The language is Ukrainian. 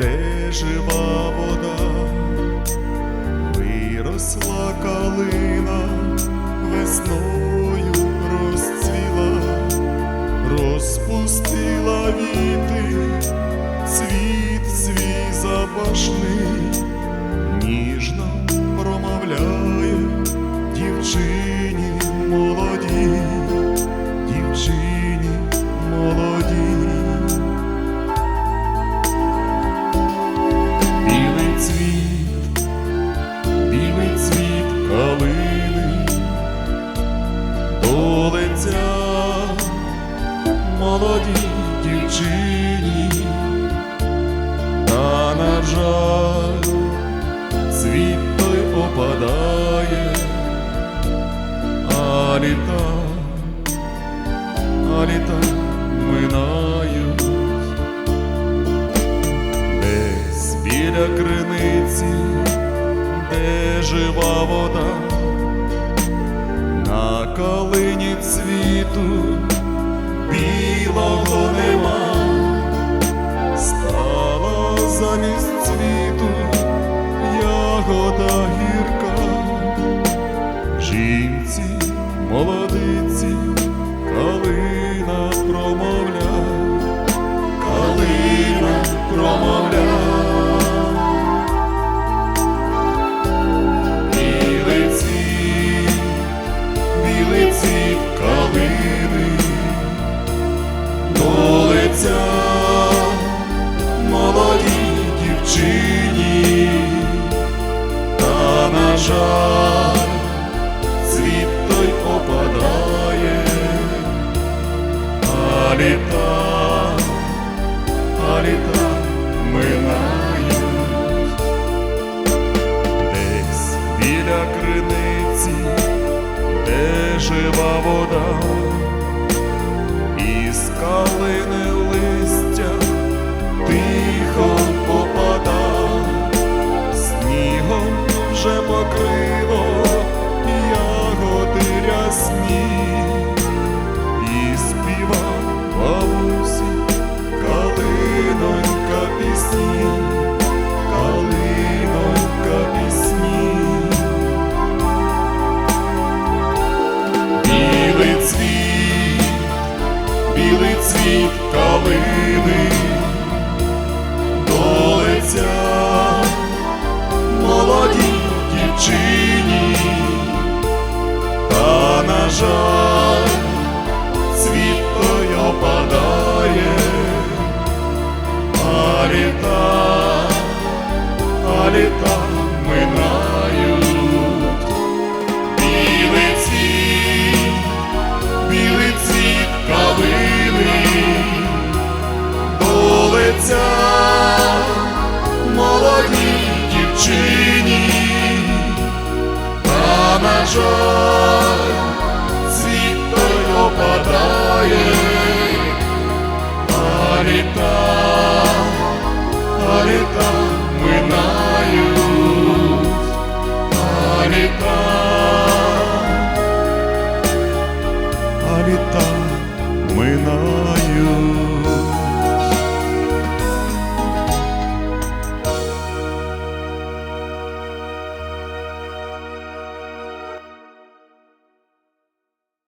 де жива вода, виросла калина, весною розцвіла, розпустила віти, цвіт свій запашний. Молодій дівчині, та на жаль, цвіт той опадає, а літа, а літа минають. Десь біля криниці, де жива вода, на калині цвіту білого нема, стала замість цвіту ягода гірка, жінці молодиці, лиця молодій дівчині, та на жаль, цвіт той опадає, а літа, а літа минають. Десь біля криниці, де жива вода, калини цвіт калини, на жаль, світ той опадає, а літа.